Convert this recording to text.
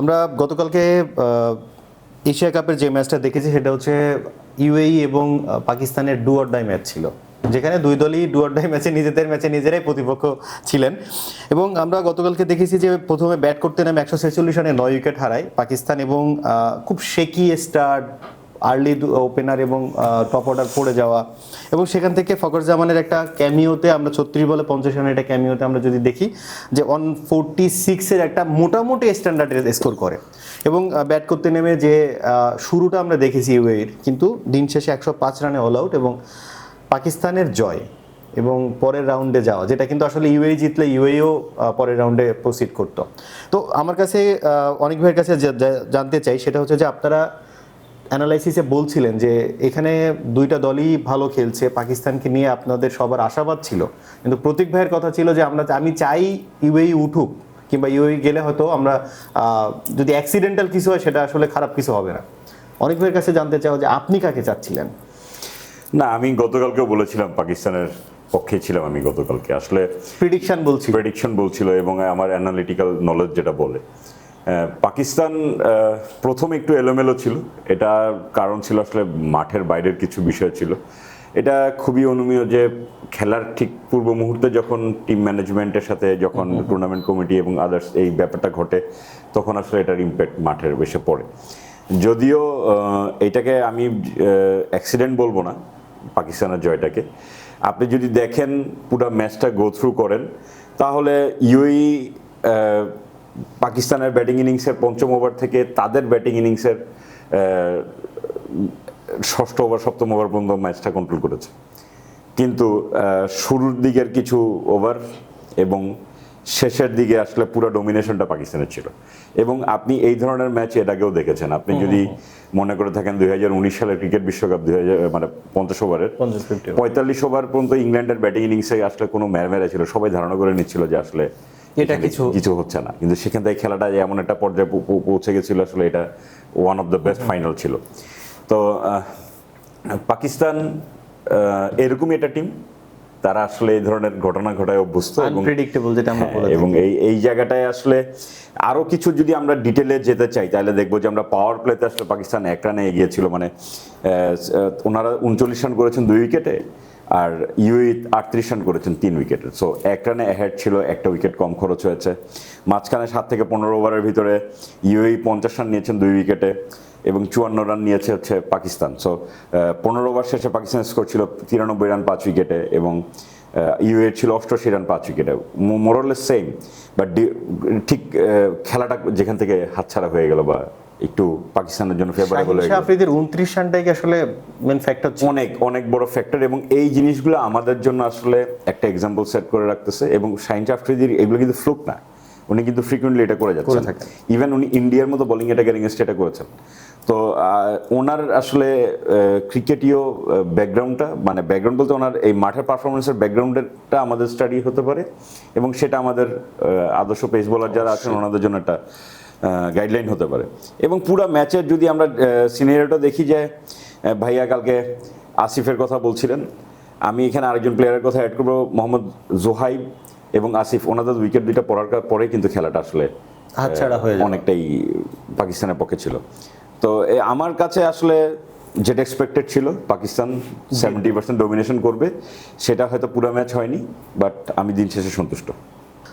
আমরা গতকালকে এশিয়া কাপের যে ম্যাচটা দেখেছি সেটা হচ্ছে ইউএই এবং পাকিস্তানের ডু ডাই ম্যাচ ছিল। যেখানে দুই দলই ডু ডাই ম্যাচে নিজেদের ম্যাচে নিজেরাই প্রতিপক্ষ ছিলেন। এবং আমরা গতকালকে দেখেছি যে প্রথমে ব্যাট করতে নামে একশো ছেচল্লিশ রানে নয় উইকেট হারায় পাকিস্তান এবং খুব শেকি স্টার্ট আর্লি ওপেনার এবং টপ অর্ডার পড়ে যাওয়া। এবং সেখান থেকে ফকর জামানের একটা ক্যামিওতে আমরা ছত্রিশ বলে পঞ্চাশ রানের একটা ক্যামিওতে আমরা যদি দেখি, যে ওয়ান ফোরটি সিক্সের একটা মোটামুটি স্ট্যান্ডার্ডের স্কোর করে। এবং ব্যাট করতে নেমে যে শুরুটা আমরা দেখেছি ইউএর কিন্তু দিন শেষে একশো পাঁচ রানে অল আউট এবং পাকিস্তানের জয় এবং পরের রাউন্ডে যাওয়া, যেটা কিন্তু আসলে ইউএই জিতলে ইউএইও পরের রাউন্ডে প্রসিড করতো। তো আমার কাছে অনেক ভাইয়ের কাছে জানতে চাই, সেটা হচ্ছে যে আপনারা অ্যানালাইসিসে বলছিলেন যে এখানে দুইটা দলই ভালো খেলছে পাকিস্তানকে নিয়ে আপনাদের সবার আশাবাদ ছিল। কিন্তু প্রতীক ভাইয়ের কথা ছিল যে আমরা আমি চাই ইউএই উঠুক কিংবা ইউএই গেলে হয়তো আমরা যদি অ্যাক্সিডেন্টাল কিছু হয় সেটা আসলে খারাপ কিছু হবে না। অনেক ভাইয়ের কাছে জানতে চাও যে আপনি কাকে চাচ্ছিলেন? না আমি গতকালকেও বলেছিলাম পাকিস্তানের পক্ষে ছিলাম আমি গতকালকে। আসলে প্রিডিকশন বলছি প্রেডিকশন বলছিল এবং আমার অ্যানালিটিক্যাল নলেজ যেটা বলে। পাকিস্তান প্রথম একটু এলোমেলো ছিল। এটা কারণ ছিল আসলে মাঠের বাইরের কিছু বিষয় ছিল। এটা খুবই অনুমীয় যে খেলার ঠিক পূর্ব মুহূর্তে যখন টিম ম্যানেজমেন্টের সাথে যখন টুর্নামেন্ট কমিটি এবং আদার্স এই ব্যাপারটা ঘটে তখন আসলে এটার ইম্প্যাক্ট মাঠের বেশি পড়ে। যদিও এটাকে আমি অ্যাক্সিডেন্ট বলব না পাকিস্তানের জয়টাকে। আপনি যদি দেখেন পুরো ম্যাচটা গো থ্রু করেন তাহলে ইউই পাকিস্তানের ব্যাটিং ইনিংসের পঞ্চম ওভার থেকে তাদের ব্যাটিং ইনিংসের ষষ্ঠ ওভার সপ্তম ওভার পর্যন্ত ম্যাচটা কন্ট্রোল করেছে। কিন্তু শুরুর দিকের কিছু ওভার এবং শেষের দিকে আসলে পুরো ডোমিনেশনটা পাকিস্তানের ছিল। এবং আপনি এই ধরনের ম্যাচ আগেও দেখেছেন। আপনি যদি মনে করে থাকেন দুই হাজার উনিশ সালের ক্রিকেট বিশ্বকাপ দুই হাজার মানে পঞ্চাশ ওভারের পঁয়তাল্লিশ ওভার পর্যন্ত ইংল্যান্ডের ব্যাটিং ইনিংসে আসলে কোনো ম্যারমেরা ছিল সবাই ধারণা করে নিচ্ছিল যে আসলে এটা কিছু- কিছু হচ্ছে না। কিন্তু সেখান থেকে খেলাটা এমন একটা পর্যায়ে পৌঁছে গেছিল আসলে এটা one of the best final ছিল। তো পাকিস্তান এরকমই একটা টিম তারা আসলে এই ধরনের ঘটনা ঘটায় অভ্যস্ত আনপ্রেডিক্টেবল যেটা আমরা হ্যাঁ, এবং এই এই জায়গাটায় আসলে আরও কিছু যদি আমরা ডিটেলে যেতে চাই তাহলে দেখব যে আমরা পাওয়ার প্লেতে আসলে পাকিস্তান এক রানে এগিয়েছিল। মানে ওনারা উনচল্লিশ রান করেছেন দুই উইকেটে আর ইউই আটত্রিশ রান করেছেন তিন উইকেটে সো এক রানে অ্যাহেড ছিল, একটা উইকেট কম খরচ হয়েছে। মাঝখানে সাত থেকে পনেরো ওভারের ভিতরে ইউই পঞ্চাশ রান নিয়েছেন দুই উইকেটে এবং চুয়ান্ন রান নিয়েছে হচ্ছে পাকিস্তান। সো পনেরো ওভার শেষে পাকিস্তানের স্কোর ছিল তিরানব্বই রান পাঁচ উইকেটে এবং ইউএ ছিল অষ্টআশি রান পাঁচ উইকেটে মোরলেস সেম বাট ঠিক খেলাটা যেখান থেকে হাতছাড়া হয়ে গেল বা একটু পাকিস্তানের জন্য ফেভারেবল হয়ে আফ্রিদির উনত্রিশ রানটাই কি আসলে মেন ফ্যাক্টর অনেক অনেক বড় ফ্যাক্টর এবং এই জিনিসগুলো আমাদের জন্য আসলে একটা এক্সাম্পল সেট করে রাখতেছে এবং শাহিন আফ্রিদির এগুলো কিন্তু ফ্লুক না। উনি কিন্তু ফ্রিকুয়েন্টলি এটা করে যাচ্ছেন। ইভেন উনি ইন্ডিয়ার মতো বোলিং এটা এগেনস্ট এটা করেছেন। তো ওনার আসলে ক্রিকেটীয় ব্যাকগ্রাউন্ডটা মানে ব্যাকগ্রাউন্ড বলতে ওনার এই মাঠের পারফরমেন্সের ব্যাকগ্রাউন্ডটা আমাদের স্টাডি হতে পারে এবং সেটা আমাদের আদর্শ পেস বোলার যারা আছেন ওনাদের জন্য একটা গাইডলাইন হতে পারে। এবং পুরো ম্যাচের যদি আমরা সিনিয়রটা দেখি যে ভাইয়া কালকে আসিফের কথা বলছিলেন আমি এখানে আরেকজন প্লেয়ারের কথা অ্যাড করব মোহাম্মদ জোহাইব এবং আসিফ। ওনাদের উইকেট দুইটা পড়ার পরে কিন্তু খেলাটা আসলে হাতছাড়া হয়ে অনেকটাই পাকিস্তানের পক্ষে ছিল। তো এ, আমার কাছে আসলে যেটা এক্সপেক্টেড ছিল পাকিস্তান সেভেন্টি পার্সেন্ট ডোমিনেশন করবে সেটা হয়তো পুরো ম্যাচ হয়নি বাট আমি দিন শেষে সন্তুষ্ট।